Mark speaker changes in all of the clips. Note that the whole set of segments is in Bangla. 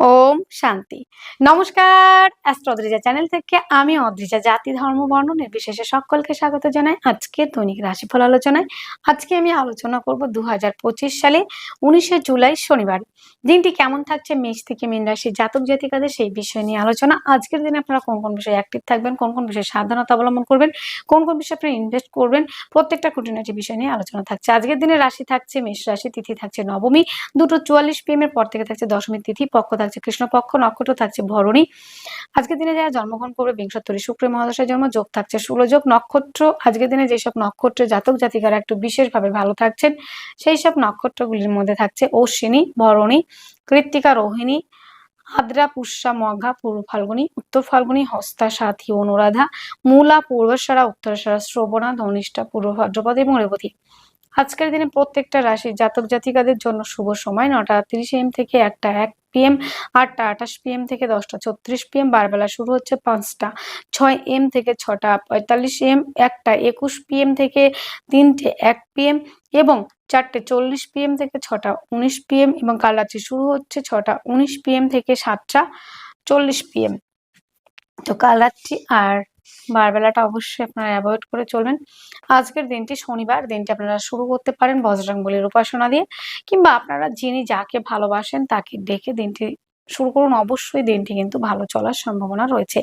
Speaker 1: ওম শান্তি। নমস্কার অদ্রিজা চ্যানেল থেকে আমি অদ্রিজা জাতি, ধর্ম, বর্ণ নির্বিশেষে সকলকে স্বাগত জানাই আজকে দৈনিক রাশিফল আলোচনায়। আজকে আমি আলোচনা করব দু হাজার পঁচিশ সালে উনিশে জুলাই শনিবার। দিনটি কেমন থাকছে মেষ থেকে মীন রাশির জাতক জাতিকাদের সেই বিষয় নিয়ে আলোচনা। আজকের দিনে আপনারা কোন কোন বিষয়ে অ্যাক্টিভ থাকবেন, কোন কোন বিষয়ে সাবধানতা অবলম্বন করবেন, কোন কোন বিষয়ে আপনি ইনভেস্ট করবেন, প্রত্যেকটা খুঁটিনাটি বিষয় নিয়ে আলোচনা থাকছে। আজকের দিনে রাশি থাকছে মেষ রাশি, তিথি থাকছে নবমী। দুটো চুয়াল্লিশ পিএম এর পর থেকে থাকছে দশমী তিথি, পক্ষ থাকছে কৃষ্ণপক্ষ, নক্ষত্র থাকছে ভরণী। আজকের দিনে যারা জন্মগ্রহণ করবে, বিংশত্তরী শুক্র মহাদশের জন্ম, যোগ থাকছে ষোলোযোগ নক্ষত্র, আজকের দিনে যেসব নক্ষত্রের জাতক জাতিকারা একটু বিশেষভাবে ভালো থাকছেন সেই সব নক্ষত্রগুলির মধ্যে থাকছে অশ্বিনী, ভরণী, কৃত্তিকা রোহিণী, আদ্রা, পুষ্যা, মঘা, পূর্ব ফাল্গুনী, উত্তর ফাল্গুনী, হস্তা, সাথী, অনুরাধা, মূলা পূর্বসারা উত্তরসারা শ্রবণা, ধনিষ্ঠা, পূর্ব ভাদ্রপদ এবং রেবতী। আজকের দিনে প্রত্যেকটা রাশি জাতক জাতিকাদের জন্য শুভ সময়। নটা তিরিশ এম থেকে একটা এক পিএম আটটা আঠাশ পিএম থেকে দশটা ছত্রিশ পিএম বারবেলা শুরু হচ্ছে পাঁচটা ছয় এম থেকে ছটা পঁয়তাল্লিশ এম একটা একুশ পিএম থেকে তিনটে এক পিএম এবং চারটে চল্লিশ পিএম থেকে ছটা উনিশ পিএম এবং কাল রাত্রি শুরু হচ্ছে ছটা উনিশ পিএম থেকে সাতটা চল্লিশ পিএম তো কাল রাত্রি আর বারবেলাটা অবশ্যই আপনারা অ্যাভয়েড করে চলবেন। আজকের দিনটি শনিবার, দিনটি আপনারা শুরু করতে পারেন বজরংবলির উপাসনা দিয়ে। কিংবা আপনারা যিনি যাকে ভালোবাসেন তাকে ডেকে দিনটি শুরু করুন। অবশ্যই দিনটি কিন্তু ভালো চলার সম্ভাবনা রয়েছে।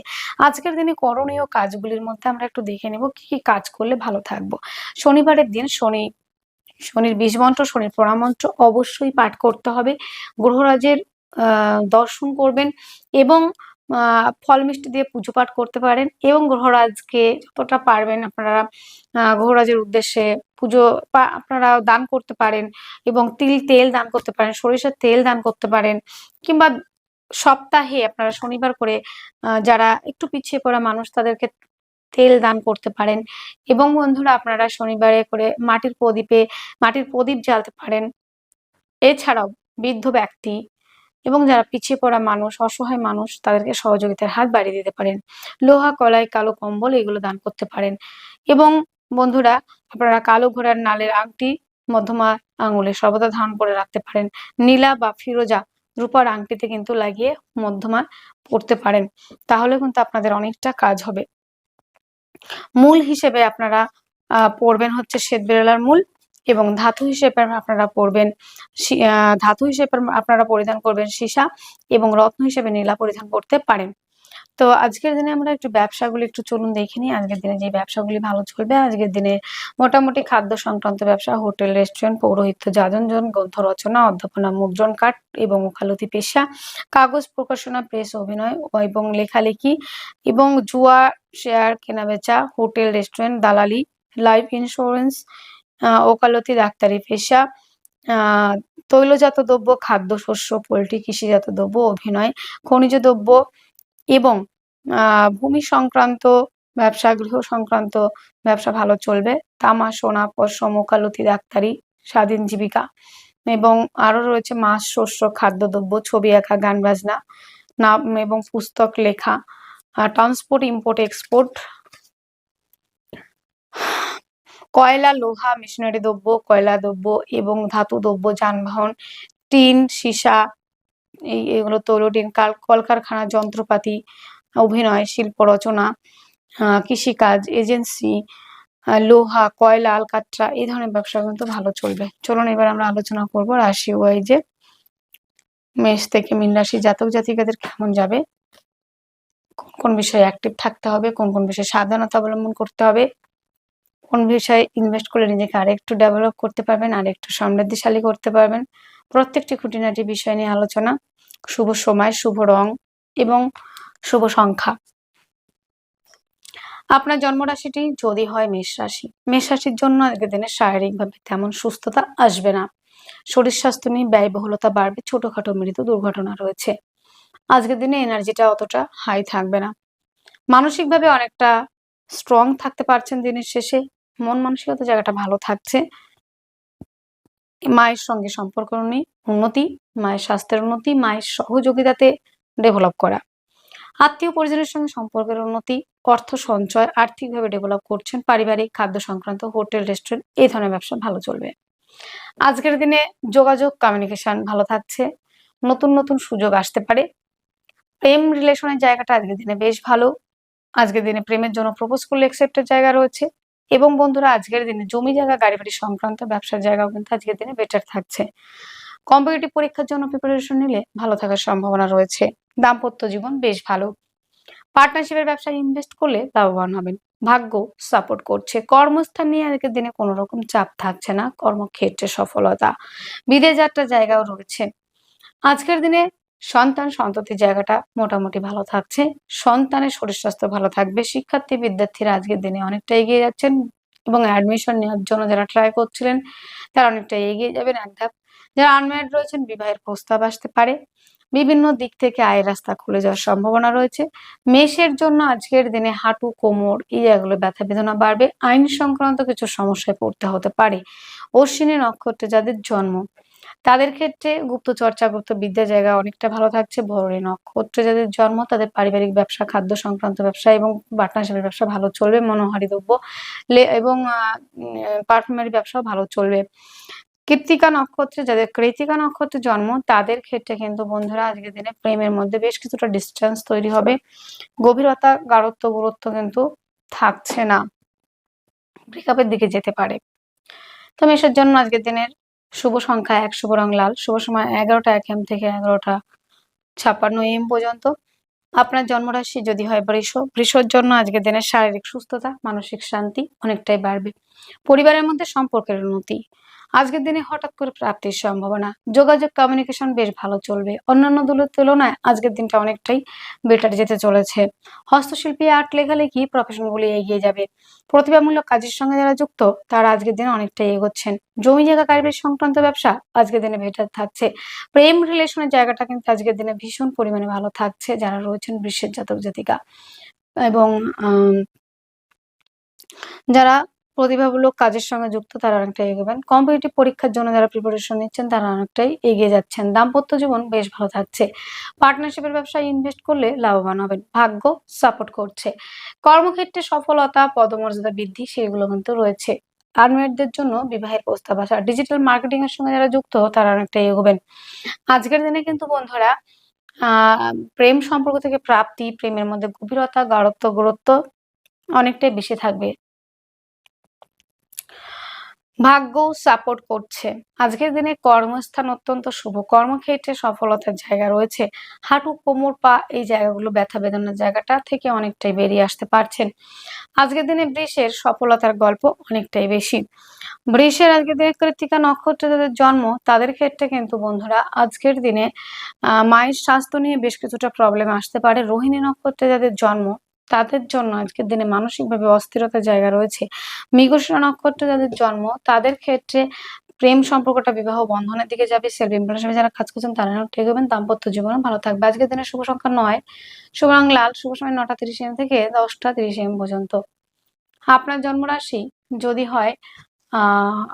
Speaker 1: আজকের দিনে করণীয় কাজগুলির মধ্যে আমরা একটু দেখে নেব কি কি কাজ করলে ভালো থাকব। শনিবারের দিন শনি, শনির বীজ মন্ত্র, শনির পরামন্ত্র অবশ্যই পাঠ করতে হবে। গ্রহরাজের দর্শন করবেন এবং ফল মিষ্টি দিয়ে পুজো পাঠ করতে পারেন এবং গ্রহরাজকে যতটা পারবেন আপনারা গ্রহরাজের উদ্দেশ্যে পুজো আপনারা দান করতে পারেন এবং তিল, তেল দান করতে পারেন, সরিষার তেল দান করতে পারেন কিংবা সপ্তাহে আপনারা শনিবার করে যারা একটু পিছিয়ে পড়া মানুষ তাদেরকে তেল দান করতে পারেন এবং বন্ধুরা আপনারা শনিবারে করে মাটির প্রদীপে, মাটির প্রদীপ জ্বালতে পারেন। এছাড়াও বৃদ্ধ ব্যক্তি এবং যারা পিছিয়ে পড়া মানুষ, অসহায় মানুষ, তাদেরকে সহযোগিতার হাত বাড়িয়ে দিতে পারেন। লোহা, কলাই, কালো কম্বল এগুলো দান করতে পারেন। এবং বন্ধুরা, আপনারা কালো ঘোড়ার নালের আংটি, মধ্যমা আঙুলে সর্বদা ধারণ করে রাখতে পারেন। নীলা বা ফিরোজা রূপার আংটিতে কিন্তু লাগিয়ে মধ্যমা পড়তে পারেন। তাহলে কিন্তু আপনাদের অনেকটা কাজ হবে। মূল হিসেবে আপনারা, আহ পড়বেন হচ্ছে শ্বেত বিড়লার মূল। এবং ধাতু হিসেবে আপনারা পড়বেন ধাতু হিসেবে আপনারা পরিধান করবেন সীসা এবং রত্ন হিসেবে নীলা পরিধান করতে পারেন। তো আজকের দিনে আমরা একটু ব্যবসাগুলি একটু চলুন দেখে নিই। আজকের দিনে যে ব্যবসাগুলি ভালো চলবে, আজকের দিনে মোটামুটি খাদ্য সংক্রান্ত ব্যবসা, হোটেল, রেস্টুরেন্ট, পৌরোহিত্য, যাজনজন, গ্রন্থ রচনা, অধ্যাপনা, মুদ্রণ কাঠ এবং ওকালতি পেশা, কাগজ প্রকাশনা, প্রেস অভিনয় এবং লেখালেখি এবং জুয়া, শেয়ার, কেনাবেচা, হোটেল, রেস্টুরেন্ট, দালালি, লাইফ ইন্স্যুরেন্স ওকালতি ডাক্তারি পেশা। তৈলজাত দ্রব্য খাদ্যশস্য পোলট্রি, কৃষিজাত দ্রব্য, অভিনয়, খনিজ দ্রব্য এবং ভূমি সংক্রান্ত ব্যবসা, গৃহ সংক্রান্ত ব্যবসা ভালো চলবে। তামা, সোনা, পশম, ওকালতি ডাক্তারি, স্বাধীন জীবিকা এবং আরও রয়েছে মাছ, শস্য খাদ্যদ্রব্য ছবি আঁকা, গান বাজনা, নাম এবং পুস্তক লেখা ট্রান্সপোর্ট ইম্পোর্ট এক্সপোর্ট কয়লা, লোহা, মেশিনারি দ্রব্য, কয়লা দ্রব্য এবং ধাতু দ্রব্য, যানবাহন, টিন, সীসা, এই এগুলো তৈলটিন কাল, কলকারখানা, যন্ত্রপাতি, অভিনয়, শিল্প রচনা কৃষিকাজ, এজেন্সি লোহা, কয়লা, আলকাট্রা, এই ধরনের ব্যবসা কিন্তু ভালো চলবে। চলুন এবার আমরা আলোচনা করব রাশি ওয়াইজে মেষ থেকে মীন রাশি জাতক জাতিকাদের কেমন যাবে, কোন কোন বিষয়ে অ্যাক্টিভ থাকতে হবে, কোন কোন বিষয়ে সাবধানতা অবলম্বন করতে হবে কোন বিষয়ে ইনভেস্ট করলে নিজেকে আরেকটু ডেভেলপ করতে পারবেন, আরেকটু সমৃদ্ধিশালী করতে পারবেন। প্রত্যেকটি খুঁটিনাটি বিষয় নিয়ে আলোচনা। শুভ সময়, শুভ রং এবং শুভ সংখ্যা। আপনার জন্মরাশিটি যদি হয় মেষ রাশি। মেষ রাশির জন্য আজকের দিনে শারীরিকভাবে তেমন সুস্থতা আসবে না। শরীর স্বাস্থ্য নিয়ে ব্যয়বহুলতা বাড়বে, ছোটখাটো মৃত্যু দুর্ঘটনা রয়েছে। আজকের দিনে এনার্জিটা অতটা হাই থাকবে না। মানসিকভাবে অনেকটা স্ট্রং থাকতে পারছেন দিনের শেষে। মন মানসিকতা জায়গাটা ভালো থাকছে। মায়ের সঙ্গে সম্পর্ক উন্নি- উন্নতি, মায়ের স্বাস্থ্যের উন্নতি, মায়ের সহযোগিতাতে ডেভেলপ করা। আত্মীয় পরিজনের সঙ্গে সম্পর্কের উন্নতি, অর্থ সঞ্চয় আর্থিকভাবে ডেভেলপ করছেন, পারিবারিক, খাদ্য সংক্রান্ত, হোটেল রেস্টুরেন্ট এই ধরনের ব্যবসা ভালো চলবে। আজকের দিনে যোগাযোগ কমিউনিকেশন ভালো থাকছে। নতুন নতুন সুযোগ আসতে পারে। প্রেম রিলেশনের জায়গাটা আজকের দিনে বেশ ভালো। আজকের দিনে প্রেমের জন্য প্রপোজ করলে একসেপ্টের জায়গা রয়েছে। এবং বন্ধুরা, আজকের দিনে জমি জায়গা গাড়ি বাড়ি সংক্রান্ত ব্যবসার জায়গাও কিন্তু আজকের দিনে বেটার থাকছে। কম্পিটিটিভ পরীক্ষার জন্য প্রিপারেশন নিলে ভালো থাকার সম্ভাবনা রয়েছে। দাম্পত্য জীবন বেশ ভালো। পার্টনারশিপের ব্যবসায় ইনভেস্ট করলে লাভবান হবেন। ভাগ্য সাপোর্ট করছে। কর্মস্থান নিয়ে আজকের দিনে কোনো রকম চাপ থাকছে না। কর্মক্ষেত্রে সফলতা। বিদেশ যাত্রার জায়গাও রয়েছে। আজকের দিনে সন্তান সন্ততির জায়গাটা মোটামুটি ভালো থাকছে। সন্তানের শরীর স্বাস্থ্য ভালো থাকবে। শিক্ষার্থী, বিদ্যার্থীরা আজকের দিনে অনেকটা এগিয়ে যাচ্ছেন এবং অ্যাডমিশন নেওয়ার জন্য যারা ট্রাই করছিলেন, তারা অনেকটা এগিয়ে যাবেন এক ধাপ। যারা আনম্যারিড রয়েছেন, বিবাহের প্রস্তাব আসতে পারে। বিভিন্ন দিক থেকে আয়ের রাস্তা খুলে যাওয়ার সম্ভাবনা রয়েছে। মেষের জন্য আজকের দিনে হাঁটু, কোমর, এই জায়গাগুলো ব্যথা বেদনা বাড়বে। আইন সংক্রান্ত কিছু সমস্যায় পড়তে হতে পারে। অশ্বিনী নক্ষত্রে যাদের জন্ম তাদের ক্ষেত্রে গুপ্ত চর্চা, গুপ্ত বিদ্যা জায়গা অনেকটা ভালো থাকছে। ভরণী নক্ষত্রে যাদের জন্ম, তাদের পারিবারিক ব্যবসা, খাদ্য সংক্রান্ত ব্যবসা এবং পার্টনারশিপের ব্যবসা ভালো চলবে, মনোহারি দ্রব্য এবং পারফিউমারি ব্যবসাও ভালো চলবে। কৃত্তিকা নক্ষত্রে যাদের কৃতিকা নক্ষত্রে জন্ম, তাদের ক্ষেত্রে কিন্তু বন্ধুরা আজকের দিনে প্রেমের মধ্যে বেশ কিছুটা ডিস্টেন্স তৈরি হবে। গভীরতা, গাঢ়ত্ব গুরুত্ব কিন্তু থাকছে না। ব্রেকআপের দিকে যেতে পারে। তো মেষের জন্য আজকের দিনের শুভ সংখ্যা এক, শুভ রং লাল। শুভ সময় এগারোটা, এক এম থেকে এগারোটা ছাপ্পান্ন এম পর্যন্ত। আপনার জন্মরাশি যদি হয় বৃষ, বৃষর জন্য আজকের দিনের শারীরিক সুস্থতা, মানসিক শান্তি অনেকটাই বাড়বে। পরিবারের মধ্যে সম্পর্কের উন্নতি আজকের দিনে হঠাৎ করে প্রাপ্তির সম্ভাবনা। যোগাযোগ কমিউনিকেশন বেশ ভালো চলবে। অন্যান্য দলের তুলনায় আজকের দিনটা অনেকটাই বেটার যেতে চলেছে। হস্তশিল্পী আর্ট লেখালেখি প্রফেশনগুলি এগিয়ে যাবে। প্রতিভামূলক কাজের সঙ্গে যারা যুক্ত, তারা আজকের দিনে অনেকটাই এগোচ্ছেন। জমি জায়গা কারিগরি সংক্রান্ত ব্যবসা আজকের দিনে বেটার থাকছে। প্রেম রিলেশনের জায়গাটা কিন্তু আজকের দিনে ভীষণ পরিমাণে ভালো থাকছে, যারা রয়েছেন বিশ্বের জাতক জাতিকা। এবং যারা প্রতিভামূলক কাজের সঙ্গে যুক্ত, তারা অনেকটাই এগোবেন। কম্পিটিটিভ পরীক্ষার জন্য যারা প্রিপারেশন নিচ্ছেন, তারা অনেকটাই এগিয়ে যাচ্ছেন। দাম্পত্য জীবন বেশ ভালো থাকছে। পার্টনারশিপের ব্যবসায় ইনভেস্ট করলে লাভবান হবেন। ভাগ্য সাপোর্ট করছে। কর্মক্ষেত্রে সফলতা, পদমর্যাদা বৃদ্ধি, সেগুলো কিন্তু রয়েছে। আনমেডদের জন্য বিবাহের প্রস্তাব আসা। ডিজিটাল মার্কেটিং এর সঙ্গে যারা যুক্ত, তারা অনেকটা এগোবেন। আজকের দিনে কিন্তু বন্ধুরা প্রেম সম্পর্ক থেকে প্রাপ্তি, প্রেমের মধ্যে গভীরতা গাঢ়ত্ব গুরুত্ব অনেকটাই বেশি থাকবে। ভাগ্য সাপোর্ট করছে। আজকের দিনে কর্মস্থান অত্যন্ত শুভ। কর্মক্ষেত্রে সফলতার জায়গা রয়েছে। হাঁটু, কোমর, পা এই জায়গাগুলো ব্যথা বেদনার জায়গাটা থেকে অনেকটাই বেরিয়ে আসতে পারছেন। আজকের দিনে বৃষের সফলতার গল্প অনেকটাই বেশি। বৃষের আজকের দিনে কৃতিকা নক্ষত্রে যাদের জন্ম, তাদের ক্ষেত্রে কিন্তু বন্ধুরা আজকের দিনে মায়ের স্বাস্থ্য নিয়ে বেশ কিছুটা প্রবলেম আসতে পারে। রোহিণী নক্ষত্রে যাদের জন্ম তাদের জন্য আজকের দিনে মানসিকভাবে অস্থিরতার জায়গা রয়েছে। মৃগশিরা নক্ষত্র যাদের জন্ম, তাদের ক্ষেত্রে প্রেম সম্পর্কটা বিবাহ বন্ধনের দিকে যাবে সেলফ ইমপ্রেশনে যারা কাজ করছেন তারা ঠিক হবেন, দাম্পত্য জীবনে ভালো থাকবে। আজকের দিনে শুভ সংখ্যা নয়, শুভ রং লাল, শুভ সময় নটা তিরিশ এম থেকে দশটা তিরিশ এম পর্যন্ত। আপনার জন্মরাশি যদি হয়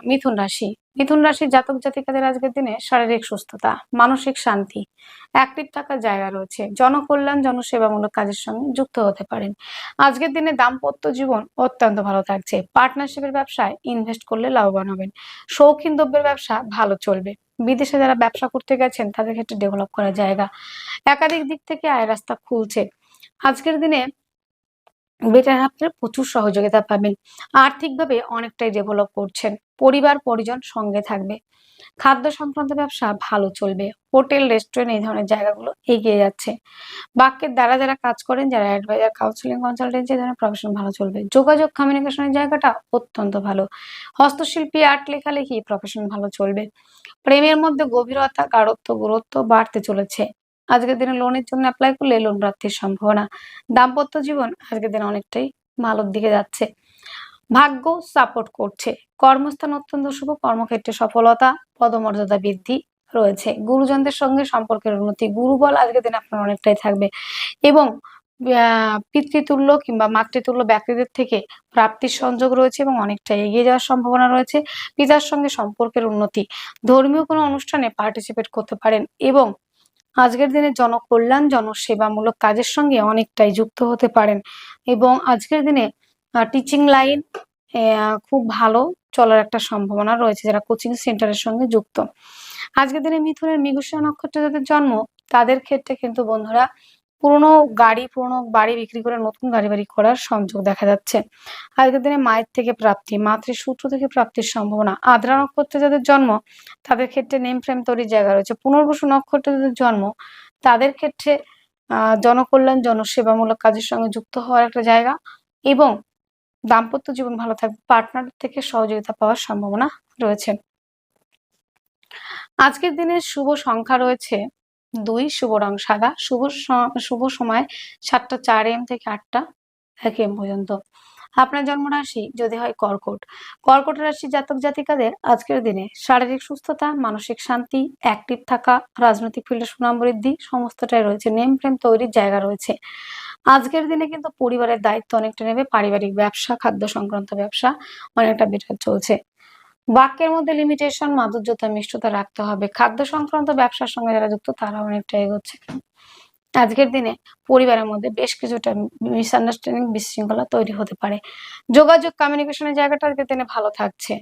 Speaker 1: মিথুন রাশি। মিথুন রাশির জাতক জাতিকাদের আজকের দিনে শারীরিক সুস্থতা, মানসিক শান্তি অ্যাক্টিভ থাকার জায়গা রয়েছে। জনকল্যাণ, জনসেবামূলক কাজের সঙ্গে যুক্ত হতে পারেন। আজকের দিনে দাম্পত্য জীবন অত্যন্ত ভালো থাকছে। পার্টনারশিপের ব্যবসায় ইনভেস্ট করলে লাভবান হবেন। শৌখিন দ্রব্যের ব্যবসা ভালো চলবে। বিদেশে যারা ব্যবসা করতে গেছেন, তাদের ক্ষেত্রে ডেভেলপ করার জায়গা। একাধিক দিক থেকে আয় রাস্তা খুলছে। আজকের দিনে বেটার আপনার প্রচুর সহযোগিতা পাবেন। আর্থিকভাবে অনেকটাই ডেভেলপ করছেন। পরিবার, পরিজন সঙ্গে থাকবে। খাদ্য সংক্রান্ত ব্যবসা ভালো চলবে। হোটেল রেস্টুরেন্ট এই ধরনের জায়গাগুলো এগিয়ে যাচ্ছে। বাক্যের দ্বারা যারা কাজ করেন, যারা অ্যাডভাইজার কাউন্সিলিং কনসালটেন্সি এই ধরনের প্রফেশন ভালো চলবে। যোগাযোগ কমিউনিকেশনের জায়গাটা অত্যন্ত ভালো। হস্তশিল্পী আর্ট লেখালেখি প্রফেশন ভালো চলবে। প্রেমের মধ্যে গভীরতা গাঢ়ত্ব গুরুত্ব বাড়তে চলেছে। আজকের দিনে লোনের জন্য অ্যাপ্লাই করলে লোন প্রাপ্তির সম্ভাবনা। দাম্পত্য জীবন আজকের দিনে অনেকটাই ভালোর দিকে যাচ্ছে। ভাগ্য সাপোর্ট করছে। কর্মস্থান অত্যন্ত শুভ, কর্মক্ষেত্রে সফলতা, পদমর্যাদা বৃদ্ধি রয়েছে। গুরুজনদের সঙ্গে সম্পর্কের উন্নতি, গুরুবল আজকের দিনে আপনার অনেকটাই থাকবে। এবং পিতৃতুল্য কিংবা মাতৃতুল্য ব্যক্তিদের থেকে প্রাপ্তির সংযোগ রয়েছে এবং অনেকটা এগিয়ে যাওয়ার সম্ভাবনা রয়েছে। পিতার সঙ্গে সম্পর্কের উন্নতি। ধর্মীয় কোনো অনুষ্ঠানে পার্টিসিপেট করতে পারেন এবং আজকের দিনে জনকল্যাণ, জনসেবামূলক কাজের সঙ্গে অনেকটাই যুক্ত হতে পারেন। এবং আজকের দিনে টিচিং লাইন খুব ভালো চলার একটা সম্ভাবনা রয়েছে যারা কোচিং সেন্টারের সঙ্গে যুক্ত। আজকের দিনে মিথুনের মৃগশিরা নক্ষত্রে যাদের জন্ম, তাদের ক্ষেত্রে কিন্তু বন্ধুরা পুরনো গাড়ি, পুরনো বাড়ি বিক্রি করে নতুন গাড়ি বাড়ি করার সংযোগ দেখা যাচ্ছে। আজকের দিনে মায়ের থেকে প্রাপ্তি মাতৃসূত্র থেকে প্রাপ্তির সম্ভাবনা, আদ্রা নক্ষত্রে যাদের জন্ম, তাদের ক্ষেত্রে নেম ফ্রেম তৈরির জায়গা রয়েছে। পুনর্বসু নক্ষত্রে যাদের জন্ম, তাদের ক্ষেত্রে জনকল্যাণ, জনসেবামূলক কাজের সঙ্গে যুক্ত হওয়ার একটা জায়গা এবং দাম্পত্য জীবন ভালো থাকবে। পার্টনার থেকে সহযোগিতা পাওয়ার সম্ভাবনা রয়েছে। আজকের দিনের শুভ সংখ্যা রয়েছে দুই শুভ রং সাদা, শুভ শুভ সময় সাতটা, চার এম থেকে আটটা, এক এম পর্যন্ত। আপনার জন্ম রাশি যদি হয় কর্কট। কর্কট রাশি জাতক জাতিকাদের আজকের দিনে শারীরিক সুস্থতা, মানসিক শান্তি অ্যাক্টিভ থাকা, রাজনৈতিক ফিল্ডে সুনাম বৃদ্ধি, সমস্তটাই রয়েছে। নেম ফ্রেম তৈরির জায়গা রয়েছে। আজকের দিনে কিন্তু পরিবারের দায়িত্ব অনেকটা নেবে। পারিবারিক ব্যবসা, খাদ্য সংক্রান্ত ব্যবসা অনেকটা বেটার চলছে। বাক্যের মধ্যে লিমিটেশন মাধুর্যতা, মিষ্টতা রাখতে হবে। খাদ্য সংক্রান্ত ব্যবসার সঙ্গে যারা যুক্ত তারা অনেকটা এগোচ্ছে। আজকের দিনে পরিবারের মধ্যে বেশ কিছুটা মিসআন্ডারস্ট্যান্ডিং বিশৃঙ্খলা তৈরি হতে পারে। যোগাযোগ কমিউনিকেশনের জায়গাটা আজকের দিনে ভালো থাকছে।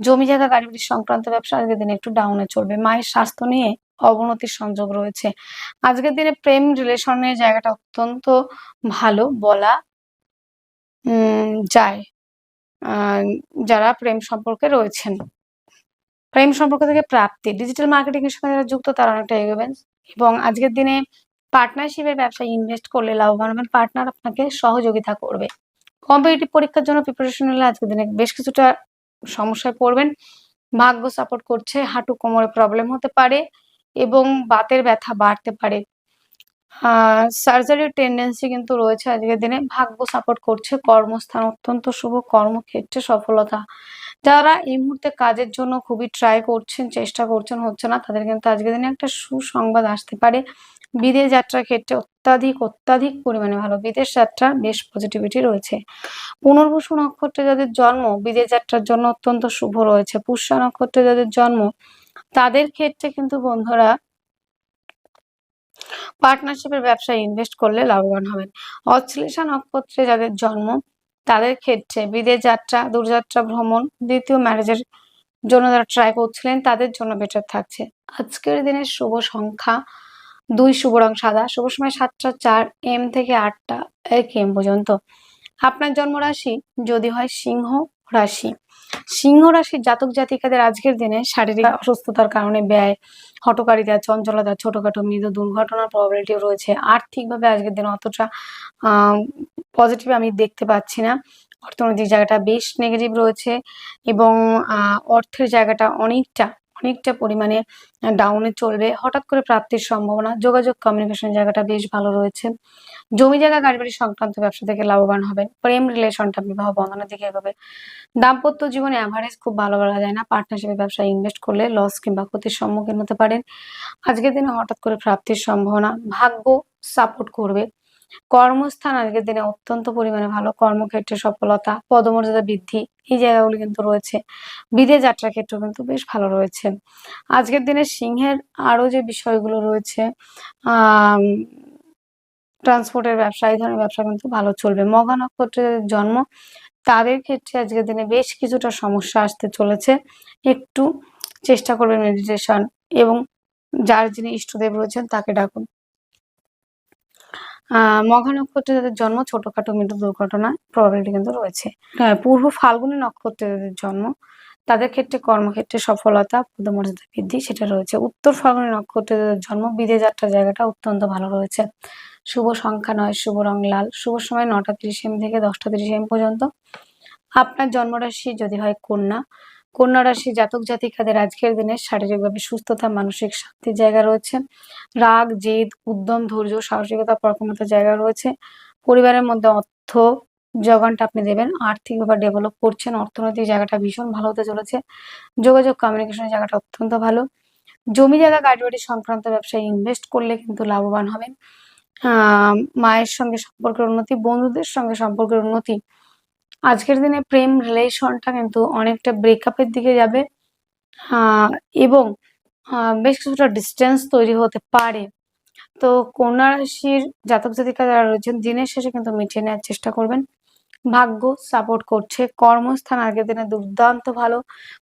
Speaker 1: জমি জায়গা গাড়ি সংক্রান্ত ব্যবসা আজকের দিনে একটু ডাউনে চলবে মায়ের স্বাস্থ্য নিয়ে অবনতির সংযোগ রয়েছে। আজকের দিনে প্রেম রিলেশনের জায়গাটা অত্যন্ত ভালো বলা, উম, যায়। যারা প্রেম সম্পর্কে রয়েছেন। প্রেম সম্পর্ক থেকে প্রাপ্তি। ডিজিটাল মার্কেটিং এর সঙ্গে যারা যুক্ত, তারা অনেকটা এগোবেন। এবং আজকের দিনে পার্টনারশিপের ব্যবসায় ইনভেস্ট করলে লাভবান হবেন পার্টনার আপনাকে সহযোগিতা করবে। কম্পিটিটিভ পরীক্ষার জন্য প্রিপারেশন নিলে আজকের দিনে বেশ কিছুটা সমস্যায় পড়বেন। ভাগ্য সাপোর্ট করছে, হাঁটু কোমরে প্রবলেম হতে পারে এবং বাতের ব্যথা বাড়তে পারে। সার্জারির টেন্ডেন্সি কিন্তু রয়েছে আজকের দিনে। ভাগ্য সাপোর্ট করছে, কর্মস্থান অত্যন্ত শুভ, কর্মক্ষেত্রে সফলতা। যারা এই মুহূর্তে কাজের জন্য খুবই ট্রাই করছেন, চেষ্টা করছেন, হচ্ছে না, তাদের কিন্তু আজকের দিনে একটা সুসংবাদ আসতে পারে। বিদেশ যাত্রার ক্ষেত্রে অত্যাধিক অত্যাধিক পরিমাণে ভালো। বিদেশ যাত্রার বেশ পজিটিভিটি রয়েছে। পুনর্বসু নক্ষত্রে যাদের জন্ম, বিদেশ যাত্রার জন্য অত্যন্ত শুভ রয়েছে। পুষ্যা নক্ষত্রে যাদের জন্ম, তাদের ক্ষেত্রে কিন্তু বন্ধুরা পার্টনারশিপের ব্যবসায় ইনভেস্ট করলে লাভবান হবেন। অশ্লেষা নক্ষত্রে যাদের জন্ম, তাদের ক্ষেত্রে বিদেশ যাত্রা, দূরযাত্রা, ভ্রমণ, দ্বিতীয় ম্যারেজের জন্য যারা ট্রাই করছিলেন, তাদের জন্য বেটার থাকছে। আজকের দিনের শুভ সংখ্যা দুই শুভ রং সাদা। শুভ সময় সাতটা চার এম থেকে আটটা এক এম পর্যন্ত। আপনার জন্মরাশি যদি হয় সিংহ রাশি। সিংহ রাশির জাতক জাতিকাদের আজকের দিনে শারীরিক অসুস্থতার কারণে ব্যয় হটকারিতা চঞ্চলতা ছোটখাটো মৃদু দুর্ঘটনার প্রবাবিলিটিও রয়েছে। আর্থিকভাবে আজকের দিনে অতটা পজিটিভ আমি দেখতে পাচ্ছি না। অর্থনৈতিক জায়গাটা বেশ নেগেটিভ রয়েছে এবং অর্থের জায়গাটা অনেকটা অনেকটা পরিমাণে ডাউনে চলবে। হঠাৎ করে প্রাপ্তির সম্ভাবনা, যোগাযোগ কমিউনিকেশন জায়গাটা বেশ ভালো রয়েছে। জমি জায়গা, গাড়ি বাড়ি সংক্রান্ত ব্যবসা থেকে লাভবান হবেন। প্রেম রিলেশনটা বিবাহ বন্ধনের দিকে এগোবে। দাম্পত্য জীবনে অ্যাভারেজ খুব ভালো বলা যায় না। পার্টনারশিপের ব্যবসায় ইনভেস্ট করলে লস কিংবা ক্ষতির সম্মুখীন হতে পারেন। আজকের দিনে হঠাৎ করে প্রাপ্তির সম্ভাবনা, ভাগ্য সাপোর্ট করবে। কর্মস্থান আজকের দিনে অত্যন্ত পরিমাণে ভালো। কর্মক্ষেত্রে সফলতা, পদমর্যাদা বৃদ্ধি, এই জায়গাগুলি কিন্তু রয়েছে। বিদেশ যাত্রার ক্ষেত্রে কিন্তু বেশ ভালো রয়েছে। আজকের দিনে সিংহের আরও যে বিষয়গুলো রয়েছে আহ ট্রান্সপোর্টের ব্যবসা, এই ধরনের ব্যবসা কিন্তু ভালো চলবে। মঘা নক্ষত্রের জন্ম, তাদের ক্ষেত্রে আজকের দিনে বেশ কিছুটা সমস্যা আসতে চলেছে। একটু চেষ্টা করবেন মেডিটেশন এবং যার যিনি ইষ্টদেব রয়েছেন তাকে ডাকুন। মঘা নক্ষত্রে যাদের জন্ম ছোটখাটো মৃত্যু দুর্ঘটনা প্রবাবিলিটি কিন্তু রয়েছে। হ্যাঁ। পূর্ব ফাল্গুনী নক্ষত্রে যাদের জন্ম তাদের ক্ষেত্রে কর্মক্ষেত্রে সফলতা পদমর্যাদা বৃদ্ধি সেটা রয়েছে। উত্তর ফাল্গুনী নক্ষত্রে যাদের জন্ম বিদেশ যাত্রার জায়গাটা অত্যন্ত ভালো রয়েছে। শুভ সংখ্যা নয় শুভ রং লাল। শুভ সময় নটা তিরিশ এম থেকে দশটা তিরিশ এম পর্যন্ত। আপনার জন্মরাশি যদি হয় কন্যা কন্যা রাশি জাতক জাতিকাদের আজকের দিনে শারীরিকভাবে সুস্থতা, মানসিক শান্তির জায়গা রয়েছে। রাগ, জেদ, উদ্যম, ধৈর্য, সাহসিকতা পরাক্রমতার জায়গা রয়েছে। পরিবারের মধ্যে অর্থ যোগানটা আপনি দেবেন, আর্থিকভাবে ডেভেলপ করছেন, অর্থনৈতিক জায়গাটা ভীষণ ভালো হতে চলেছে। যোগাযোগ কমিউনিকেশনের জায়গাটা অত্যন্ত ভালো। জমি জায়গা গাড়ি বাড়ি সংক্রান্ত ব্যবসায় ইনভেস্ট করলে কিন্তু লাভবান হবেন। আহ, মায়ের সঙ্গে সম্পর্কের উন্নতি, বন্ধুদের সঙ্গে সম্পর্কের উন্নতি আজকের দিনে প্রেম রিলেশনটা কিন্তু অনেকটা ব্রেকআপের দিকে যাবে। এবং বেশ কিছুটা ডিস্টেন্স তৈরি হতে পারে। তো কন্যা রাশির জাতক জাতিকা যারা রয়েছেন, দিনের শেষে কিন্তু মিটিয়ে নেওয়ার চেষ্টা করবেন। ভাগ্য সাপোর্ট করছে। কর্মস্থান আগের দিনে দুর্দান্ত ভালো।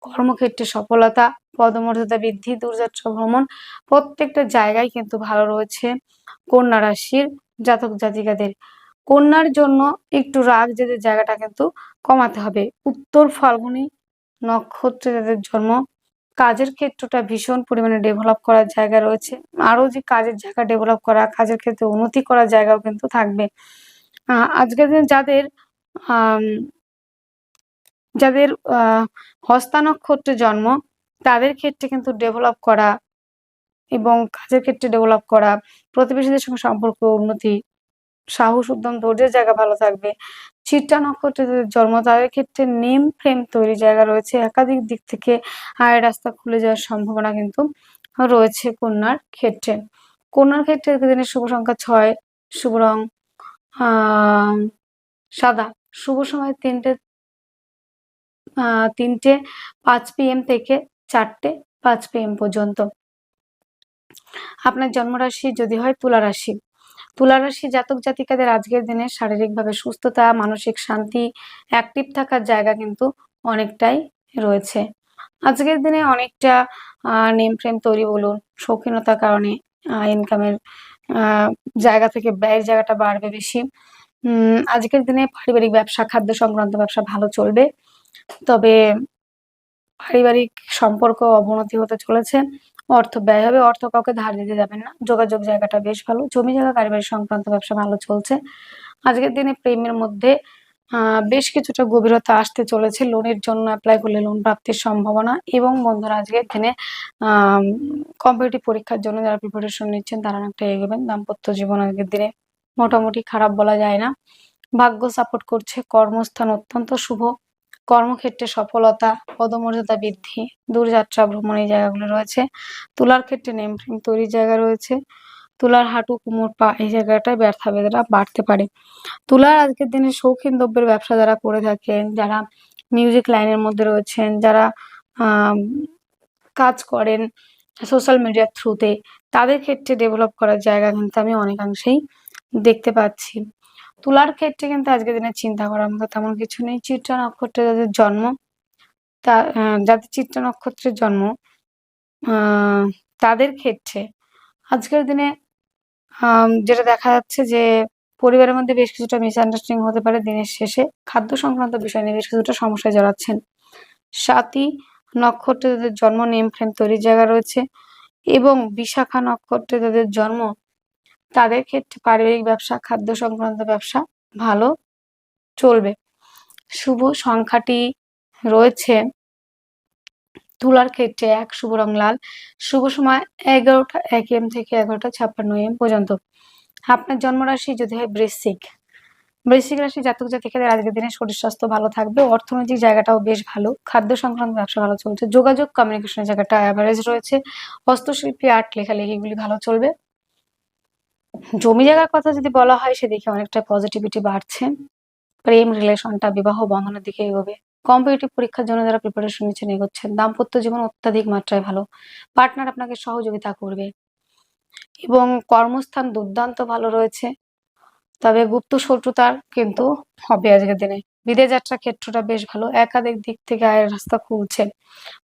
Speaker 1: কর্মক্ষেত্রে সফলতা, পদমর্যাদা বৃদ্ধি, দূরযাত্রা ভ্রমণ প্রত্যেকটা জায়গায় কিন্তু ভালো রয়েছে কন্যা রাশির জাতক জাতিকাদের। কন্যার জন্য একটু রাগ জেদের জায়গাটা কিন্তু কমাতে হবে। উত্তর ফাল্গুনী নক্ষত্রে যাদের জন্ম, কাজের ক্ষেত্রটা ভীষণ পরিমাণে ডেভেলপ করার জায়গা রয়েছে। আরও যে কাজের জায়গা ডেভেলপ করা, কাজের ক্ষেত্রে উন্নতি করার জায়গাও কিন্তু থাকবে। আজকের দিন যাদের যাদের হস্তা নক্ষত্রে জন্ম, তাদের ক্ষেত্রে কিন্তু ডেভেলপ করা এবং কাজের ক্ষেত্রে ডেভেলপ করা, প্রতিবেশীদের সঙ্গে সম্পর্ক, উন্নতি সাহস, উদ্যম, ধৈর্যের জায়গা ভালো থাকবে। চিত্রা নক্ষত্রে জন্ম, তাদের ক্ষেত্রে নেম ফ্রেম তৈরি জায়গা রয়েছে। একাধিক দিক থেকে আয়ের রাস্তা খুলে যাওয়ার সম্ভাবনা কিন্তু রয়েছে কন্যার ক্ষেত্রে। কন্যার ক্ষেত্রে দিনের শুভ সংখ্যা ছয়, শুভ রং সাদা। শুভ সময় তিনটে তিনটে, পাঁচ পিএম থেকে চারটে, পাঁচ পিএম পর্যন্ত। আপনার জন্মরাশি যদি হয় তুলা রাশি। তুলা রাশি জাতক জাতিকাদের আজকের দিনে শারীরিকভাবে সুস্থতা, মানসিক শান্তি অ্যাক্টিভ থাকার জায়গা কিন্তু অনেকটাই রয়েছে। আজকের দিনে অনেকটা নেম ফ্রেম তৈরি বলুন, শৌখিনতার কারণে ইনকামের জায়গা থেকে ব্যয়ের জায়গাটা বাড়বে বেশি। আজকের দিনে পারিবারিক ব্যবসা, খাদ্য সংক্রান্ত ব্যবসা ভালো চলবে। তবে পারিবারিক সম্পর্ক অবনতি হতে চলেছে। অর্থ ব্যয় হবে, অর্থ কাউকে ধার দিতে যাবেন না। যোগাযোগ জায়গাটা বেশ ভালো। জমি জায়গা পারিবারিক সংক্রান্ত ব্যবসা ভালো চলছে। আজকের দিনে প্রেমের মধ্যে বেশ কিছুটা গভীরতা আসতে চলেছে। লোনের জন্য অ্যাপ্লাই করলে লোন প্রাপ্তির সম্ভাবনা এবং বন্ধুরা আজকের দিনে কম্পিটিটিভ পরীক্ষার জন্য যারা প্রিপারেশন নিচ্ছেন, তারা অনেকটা এগোবেন দাম্পত্য জীবন আজকের দিনে মোটামুটি খারাপ বলা যায় না। ভাগ্য সাপোর্ট করছে। কর্মস্থান অত্যন্ত শুভ। কর্মক্ষেত্রে সফলতা, পদমর্যাদা বৃদ্ধি দূরযাত্রা ভ্রমণ এই জায়গাগুলো রয়েছে। তুলার ক্ষেত্রে নেম ফ্রেম তৈরির জায়গা রয়েছে। তুলার হাঁটু, কোমর পা, এই জায়গাটায় ব্যর্থা বেদনা বাড়তে পারে। তুলার আজকের দিনে শৌখিন দ্রব্যের ব্যবসা যারা করে থাকেন, যারা মিউজিক লাইনের মধ্যে রয়েছেন, যারা কাজ করেন সোশ্যাল মিডিয়ার থ্রুতে তাদের ক্ষেত্রে ডেভেলপ করার জায়গা কিন্তু আমি অনেকাংশেই দেখতে পাচ্ছি। তুলার ক্ষেত্রে কিন্তু আজকের দিনে চিন্তা করার মতো তেমন কিছু নেই। চিত্র নক্ষত্রে যাদের জন্ম, তা যাদের চিত্রা নক্ষত্রের জন্ম তাদের ক্ষেত্রে আজকের দিনে যেটা দেখা যাচ্ছে যে পরিবারের মধ্যে বেশ কিছুটা মিসআন্ডারস্ট্যান্ডিং হতে পারে দিনের শেষে। খাদ্য সংক্রান্ত বিষয় নিয়ে বেশ কিছুটা সমস্যায় জড়াচ্ছেন। সাতই নক্ষত্রে যাদের জন্ম নেম ফ্রেম তৈরির জায়গা রয়েছে এবং বিশাখা নক্ষত্রে যাদের জন্ম তাদের ক্ষেত্রে পারিবারিক ব্যবসা, খাদ্য সংক্রান্ত ব্যবসা ভালো চলবে। শুভ সংখ্যাটি রয়েছে তুলার ক্ষেত্রে এক, শুভ রং লাল। শুভ সময় এগারোটা, এক এম থেকে এগারোটা ছাপ্পান্ন এম পর্যন্ত। আপনার জন্মরাশি যদি হয় বৃশ্চিক। বৃশ্চিক রাশি জাতক জাতিকাদের আজকের দিনে শরীর স্বাস্থ্য ভালো থাকবে, অর্থনৈতিক জায়গাটাও বেশ ভালো, খাদ্য সংক্রান্ত ব্যবসা ভালো চলছে, যোগাযোগ কমিউনিকেশনের জায়গাটা অ্যাভারেজ রয়েছে, হস্তশিল্পী আর্ট লেখালেখি এগুলি ভালো চলবে। জমি জায়গার কথা যদি বলা হয় সেদিকে অনেকটা পজিটিভিটি বাড়ছে। প্রেম রিলেশনটা বিবাহ বন্ধনের দিকে এগোবে। কম্পিটিটিভ পরীক্ষার জন্য যারা প্রিপারেশন নিচ্ছেন, এগোচ্ছেন। দাম্পত্য জীবন অত্যাধিক মাত্রায় ভালো। পার্টনার আপনাকে সহযোগিতা করবে। এবং কর্মস্থান দুর্দান্ত ভালো রয়েছে। তবে গুপ্ত শত্রুতার কিন্তু হবে আজকের দিনে। বিদেশ যাত্রা ক্ষেত্রটা বেশ ভালো। একাধিক দিক থেকে আয়ের রাস্তা খুলছে।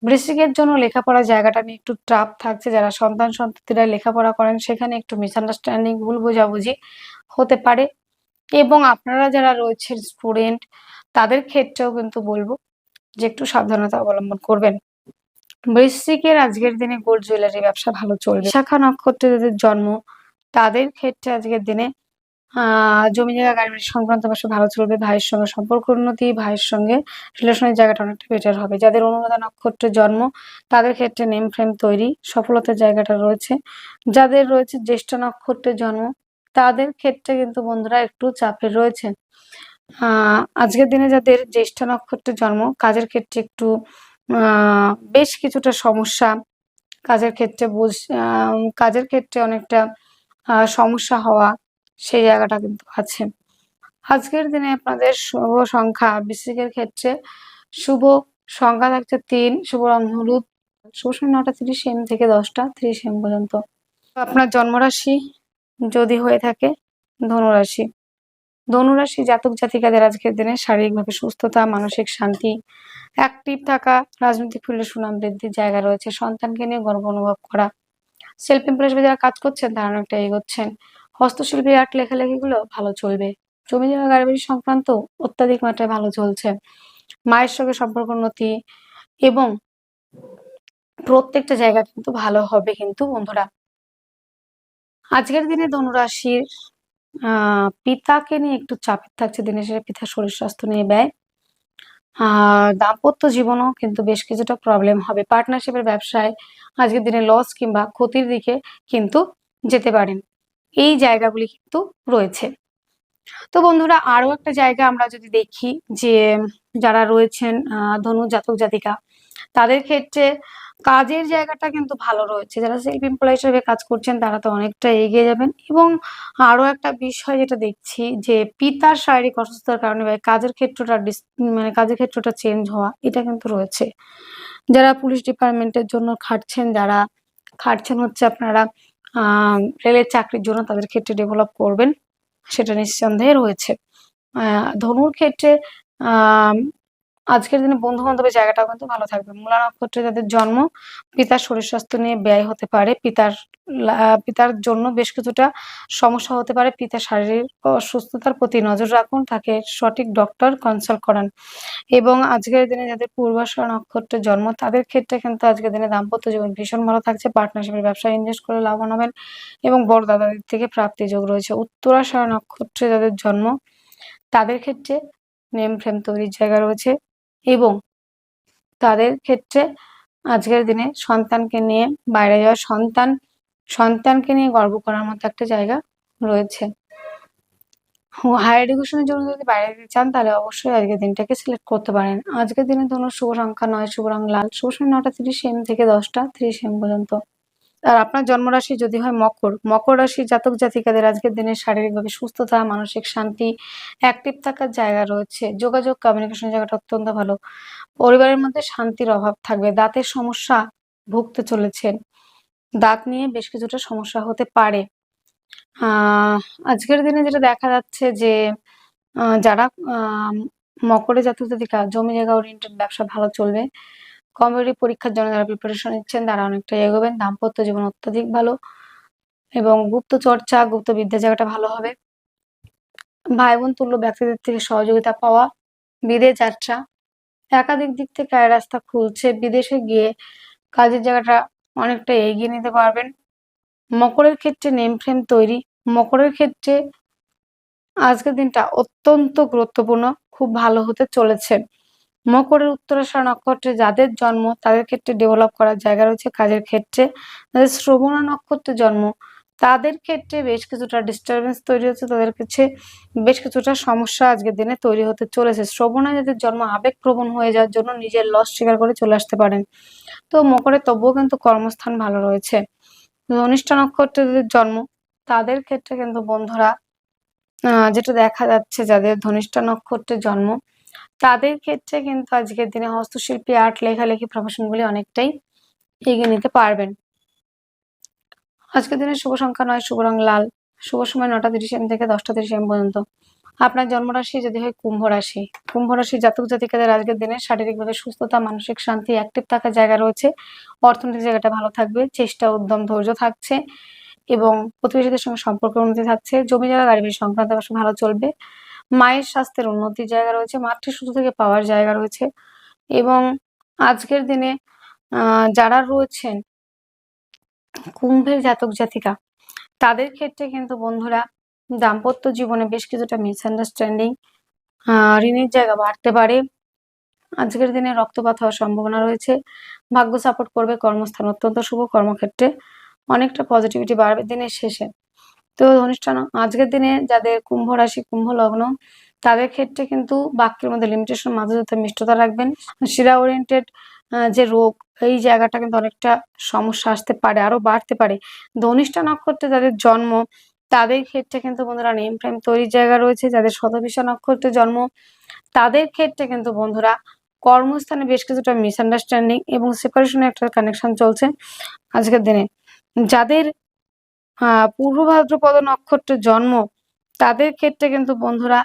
Speaker 1: বৃশ্চিকের জন্য লেখাপড়ার জায়গাটা নিয়ে একটু ট্রাপ থাকছে। যারা সন্তান সন্ততিরা লেখাপড়া করেন, সেখানে একটু মিসআন্ডারস্ট্যান্ডিং ভুল বোঝাবুঝি হতে পারে। এবং আপনারা যারা রয়েছেন স্টুডেন্ট তাদের ক্ষেত্রেও কিন্তু বলব যে একটু সাবধানতা অবলম্বন করবেন। বৃশ্চিকের আজকের দিনে গোল্ড জুয়েলারি ব্যবসা ভালো চলবে। শাখা নক্ষত্রে যাদের জন্ম, তাদের ক্ষেত্রে আজকের দিনে জমি জায়গা, গাড়ি সংক্রান্ত ব্যবসা ভালো চলবে ভাইয়ের সঙ্গে সম্পর্ক উন্নতি, ভাইয়ের সঙ্গে রিলেশনের জায়গাটা অনেকটা বেটার হবে। যাদের অনুরাধা নক্ষত্রে জন্ম, তাদের ক্ষেত্রে নেম ফ্রেম তৈরি, সফলতার জায়গাটা রয়েছে। যাদের রয়েছে জ্যেষ্ঠ নক্ষত্রের জন্ম, তাদের ক্ষেত্রে কিন্তু বন্ধুরা একটু চাপের রয়েছে। আজকের দিনে যাদের জ্যেষ্ঠ নক্ষত্রের জন্ম, কাজের ক্ষেত্রে একটু বেশ কিছুটা সমস্যা। কাজের ক্ষেত্রে বুঝ কাজের ক্ষেত্রে অনেকটা সমস্যা হওয়া সেই জায়গাটা কিন্তু আছে। আজকের দিনে আপনাদের শুভ সংখ্যা বৃশ্চিকের ক্ষেত্রে শুভ সংখ্যা থাকছে তিন, শুভ রং হলুদ। শুভ সময় নটা, তিরিশ এম থেকে দশটা, তিরিশ এম পর্যন্ত। আপনার জন্মরাশি যদি হয়ে থাকে, ধনুরাশি। ধনুরাশি জাতক জাতিকাদের আজকের দিনে শারীরিকভাবে সুস্থতা, মানসিক শান্তি অ্যাক্টিভ থাকা, রাজনৈতিক ফিল্ডে সুনাম বৃদ্ধির জায়গা রয়েছে, সন্তানকে নিয়ে গর্ব অনুভব করা সেলফ এমপ্লয় হিসেবে যারা কাজ করছেন তারা অনেকটা এগোচ্ছেন। হস্তশিল্পী আর্ট লেখালেখিগুলো ভালো চলবে। জমি জায়গা গাড়ি সংক্রান্ত অত্যাধিক মাত্রায় ভালো চলছে। মায়ের সঙ্গে সম্পর্ক উন্নতি এবং প্রত্যেকটা জায়গা কিন্তু ভালো হবে কিন্তু বন্ধুরা। আজকের দিনে ধনুরাশির পিতাকে নিয়ে একটু চাপের থাকছে দিনের শেষে পিতার শরীর স্বাস্থ্য নিয়ে ব্যয়। আর দাম্পত্য জীবনও কিন্তু বেশ কিছুটা প্রবলেম হবে। পার্টনারশিপের ব্যবসায় আজকের দিনে লস কিংবা ক্ষতির দিকে কিন্তু যেতে পারেন। এই জায়গাগুলি কিন্তু রয়েছে। তো বন্ধুরা আরও একটা জায়গা আমরা যদি দেখি যে যারা রয়েছেন ধনু জাতক জাতিকা, তাদের ক্ষেত্রে কাজের জায়গাটা কিন্তু ভালো রয়েছে। যারা সেলফ এমপ্লয় হিসেবে কাজ করছেন, তারা তো অনেকটা এগিয়ে যাবেন। এবং আরও একটা বিষয় যেটা দেখছি যে পিতার শারীরিক অসুস্থতার কারণে কাজের ক্ষেত্রটা মানে কাজের ক্ষেত্রটা চেঞ্জ হওয়া, এটা কিন্তু রয়েছে। যারা পুলিশ ডিপার্টমেন্টের জন্য খাটছেন, যারা খাটছেন হচ্ছে আপনারা রেলের চাকরির জন্য তাদের ক্ষেত্রে ডেভেলপ করবেন সেটা নিঃসন্দেহে রয়েছে। ধনুর ক্ষেত্রে আজকের দিনে বন্ধু বান্ধবের জায়গাটাও কিন্তু ভালো থাকবে। মূলা নক্ষত্রে যাদের জন্ম, পিতার শরীর স্বাস্থ্য নিয়ে ব্যয় হতে পারে, পিতার পিতার জন্য বেশ কিছুটা সমস্যা হতে পারে, পিতার শারীরিক অসুস্থতার প্রতি নজর রাখুন, তাকে সঠিক ডক্টর কনসাল্ট করান। এবং আজকের দিনে যাদের পূর্বাশা নক্ষত্রের জন্ম, তাদের ক্ষেত্রে কিন্তু আজকের দিনে দাম্পত্য জীবন ভীষণ ভালো থাকছে পার্টনারশিপের ব্যবসায় ইনভেস্ট করে লাভবান হবেন এবং বড় দাদাদের থেকে প্রাপ্তি যোগ রয়েছে। উত্তরাশারা নক্ষত্রে যাদের জন্ম, তাদের ক্ষেত্রে নেম ফ্রেম তৈরির জায়গা রয়েছে। এবং তাদের ক্ষেত্রে আজকের দিনে সন্তানকে নিয়ে, বাইরে যাওয়া সন্তান, সন্তানকে নিয়ে গর্ব করার মতো একটা জায়গা রয়েছে। হায়ার এডুকেশনের জন্য যদি বাইরে যেতে চান, তাহলে অবশ্যই আজকের দিনটাকে সিলেক্ট করতে পারেন। আজকের দিনে ধরুন শুভ সংখ্যা নয়, শুভ রং লাল, শুভ সময় নটা তিরিশ এম থেকে দশটা তিরিশ এম পর্যন্ত। আর আপনার জন্মরাশি যদি হয় মকর মকর রাশি জাতক জাতিকাদের আজকের দিনে শারীরিকভাবে সুস্থতা, মানসিক শান্তি অ্যাক্টিভ থাকার জায়গা রয়েছে। যোগাযোগ কমিউনিকেশন জায়গাটা অত্যন্ত ভালো। পরিবারের মধ্যে শান্তির অভাব থাকবে। দাঁতের সমস্যা ভুগতে চলেছেন। দাঁত নিয়ে বেশ কিছুটা সমস্যা হতে পারে। আজকের দিনে যেটা দেখা যাচ্ছে যে যারা মকরে জাতক জাতিকা, জমি জায়গা ওরিয়েন্টেড ব্যবসা ভালো চলবে কম্পিটিটিভ পরীক্ষার জন্য যারা প্রিপারেশন নিচ্ছেন, তারা অনেকটা এগোবেন। দাম্পত্য জীবন অত্যধিক ভালো এবং গুপ্ত চর্চা, গুপ্ত বিদ্যা জায়গাটা ভালো হবে। ভাই বোন তুল্য ব্যক্তিদের থেকে সহযোগিতা পাওয়া, বিদেশ যাত্রা, একাধিক দিক থেকে আয় রাস্তা খুলছে। বিদেশে গিয়ে কাজের জায়গাটা অনেকটা এগিয়ে নিতে পারবেন। মকরের ক্ষেত্রে নেম ফ্রেম তৈরি। মকরের ক্ষেত্রে আজকের দিনটা অত্যন্ত গুরুত্বপূর্ণ। খুব ভালো হতে চলেছে। মকরের উত্তরাষাঢ় নক্ষত্রে যাদের জন্ম, তাদের ক্ষেত্রে ডেভেলপ করার জায়গা রয়েছে কাজের ক্ষেত্রে। যাদের শ্রবণা নক্ষত্রে জন্ম, তাদের ক্ষেত্রে বেশ কিছুটা ডিস্টারবেন্স তৈরি হচ্ছে, তাদের কাছে বেশ কিছুটা সমস্যা আজকের দিনে তৈরি হতে চলেছে। শ্রবণা যাদের জন্ম আবেগপ্রবণ হয়ে যাওয়ার জন্য নিজের লস স্বীকার করে চলে আসতে পারেন। তো মকরের তবুও কিন্তু কর্মস্থান ভালো রয়েছে। ধনিষ্ঠা নক্ষত্রে যাদের জন্ম, তাদের ক্ষেত্রে কিন্তু বন্ধুরা যেটা দেখা যাচ্ছে, যাদের ধনিষ্ঠা নক্ষত্রে জন্ম তাদের ক্ষেত্রে কিন্তু আজকের দিনে হস্তশিল্পী আর্ট লেখালেখি প্রফেশনগুলি অনেকটাই এগিয়ে নিতে পারবেন। আজকের দিনে শুভ সংখ্যা নয়, শুভ রং লাল। শুভ সময় নটা তিরিশ এম থেকে দশটা তিরিশ এম পর্যন্ত। আপনার জন্মরাশি যদি হয় কুম্ভ রাশি। কুম্ভ রাশি জাতক জাতিকাদের আজকের দিনে শারীরিকভাবে সুস্থতা, মানসিক শান্তি অ্যাক্টিভ থাকার জায়গা রয়েছে। অর্থনৈতিক জায়গাটা ভালো থাকবে, চেষ্টা, উদ্যম, ধৈর্য থাকছে এবং প্রতিবেশীদের সঙ্গে সম্পর্ক উন্নতি থাকছে। জমি জায়গা গাড়ি সংক্রান্ত ভালো চলবে। মায়ের স্বাস্থ্যের উন্নতির জায়গা রয়েছে মাতৃসূত্র থেকে পাওয়ার জায়গা রয়েছে এবং আজকের দিনে যারা রয়েছেন কুম্ভের জাতক জাতিকা, তাদের ক্ষেত্রে কিন্তু বন্ধুরা দাম্পত্য জীবনে বেশ কিছুটা মিসআন্ডারস্ট্যান্ডিং ঋণের জায়গা বাড়তে পারে। আজকের দিনে রক্তপাত হওয়ার সম্ভাবনা রয়েছে, ভাগ্য সাপোর্ট করবে, কর্মস্থান অত্যন্ত শুভ, কর্মক্ষেত্রে অনেকটা পজিটিভিটি বাড়বে দিনের শেষে। তো অনুষ্ঠান, আজকের দিনে যাদের কুম্ভ রাশি, কুম্ভ লগ্ন, তাদের ক্ষেত্রে কিন্তু বাক্যের মধ্যে লিমিটেশন মাঝে যাতে মিষ্টতা রাখবেন। শিরা ওরিয়েন্টেড যে রোগ, এই জায়গাটা কিন্তু অনেকটা সমস্যা আসতে পারে, আরও বাড়তে পারে। ধনিষ্ঠা নক্ষত্রে যাদের জন্ম, তাদের ক্ষেত্রে কিন্তু বন্ধুরা নেম ফ্রেম তৈরির জায়গা রয়েছে। যাদের শতবিশা নক্ষত্রে জন্ম, তাদের ক্ষেত্রে কিন্তু বন্ধুরা কর্মস্থানে বেশ কিছুটা মিসআন্ডারস্ট্যান্ডিং এবং সেপারেশনের একটা কানেকশন চলছে আজকের দিনে। যাদের পূর্ব ভাদ্রপদ নক্ষত্রের জন্ম তাদের ক্ষেত্রে কিন্তু বন্ধুরা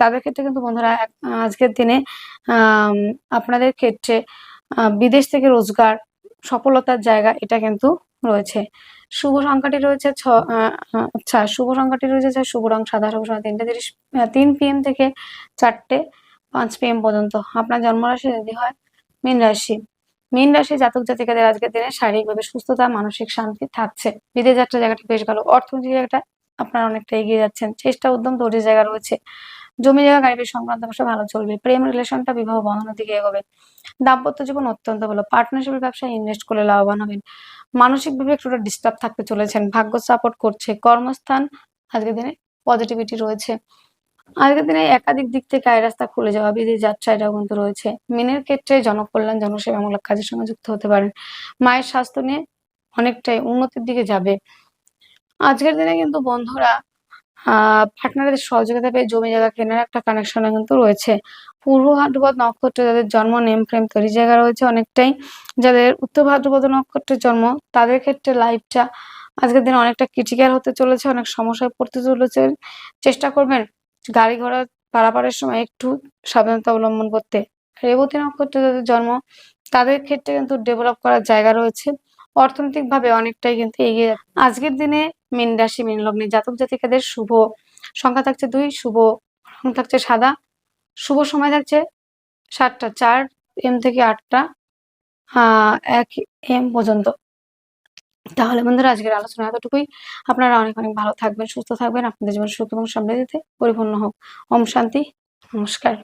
Speaker 1: তাদের ক্ষেত্রে কিন্তু বন্ধুরা আজকের দিনে আপনাদের ক্ষেত্রে বিদেশ থেকে রোজগার সফলতার জায়গা এটা কিন্তু রয়েছে। শুভ সংখ্যাটি রয়েছে ছ আচ্ছা শুভ সংখ্যাটি রয়েছে ছয়, শুভ রং সাদা শুভ সময় তিনটে তিরিশ তিন পিএম থেকে চারটে পাঁচ পিএম পর্যন্ত। আপনার জন্মরাশি যদি হয় মীন রাশি। মীন রাশি জাতক জাতিকাদের আজকের দিনে শারীরিকভাবে সুস্থতা, মানসিক শান্তি থাকছে। বিদেশ যাত্রা জায়গাটা বেশ ভালো। অর্থনৈতিক জায়গাটা আপনারা অনেকটা এগিয়ে যাচ্ছেন। চেষ্টা, উদ্যম ধৈর্যের জায়গা রয়েছে। জমি জায়গা, গাড়ি সংক্রান্ত বিষয় ভালো চলবে। প্রেম, রিলেশনটা, বিবাহ বন্ধনের দিকে এগোবে। দাম্পত্য জীবন অত্যন্ত ভালো। পার্টনারশিপের ব্যবসায় ইনভেস্ট করলে লাভবান হবেন। মানসিকভাবে একটুটা ডিস্টার্ব থাকতে চলেছেন। ভাগ্য সাপোর্ট করছে। কর্মস্থান আজকের দিনে পজিটিভিটি রয়েছে। আজকের দিনে একাধিক দিক থেকে আয় রাস্তা খুলে যাওয়া বিদেশ যাত্রা এটাও কিন্তু রয়েছে। মিনের ক্ষেত্রে জনকল্যাণ জনসেবামূলক কাজের সঙ্গে যুক্ত হতে পারেন। মায়ের স্বাস্থ্য নিয়ে অনেকটাই উন্নতির দিকে যাবে। আজকের দিনে কিন্তু বন্ধুরা আহ পার্টনারদের সহযোগিতা পেয়ে জমি জায়গা কেনার একটা কানেকশনে কিন্তু রয়েছে। পূর্ব ভাদ্রপদ নক্ষত্রে যাদের জন্ম নেম ফ্রেম তৈরি জায়গা রয়েছে অনেকটাই। যাদের উত্তর ভাদ্রপদ নক্ষত্রের জন্ম, তাদের ক্ষেত্রে লাইফটা আজকের দিনে অনেকটা ক্রিটিক্যাল হতে চলেছে, অনেক সমস্যায় পড়তে চলেছে। চেষ্টা করবেন গাড়ি ঘোড়া পারাপারের সময় একটু সাবধানতা অবলম্বন করতে। রেবতী নক্ষত্রে যাদের জন্ম, তাদের ক্ষেত্রে কিন্তু ডেভেলপ করার জায়গা রয়েছে। অর্থনৈতিকভাবে অনেকটাই কিন্তু এগিয়ে আজকের দিনে মীন রাশি, মীন লগ্নে জাতক জাতিকাদের শুভ সংখ্যা থাকছে দুই, শুভ রং থাকছে সাদা। শুভ সময় থাকছে সাতটা, চার, এম থেকে আটটা, আহ, এক এম পর্যন্ত। তাহলে বন্ধুরা, আজকের আলোচনা এতটুকুই। আপনারা অনেক অনেক ভালো থাকবেন, সুস্থ থাকবেন। আপনাদের জীবন সুখ এবং সমৃদ্ধিতে পরিপূর্ণ হোক। ওম শান্তি। নমস্কার।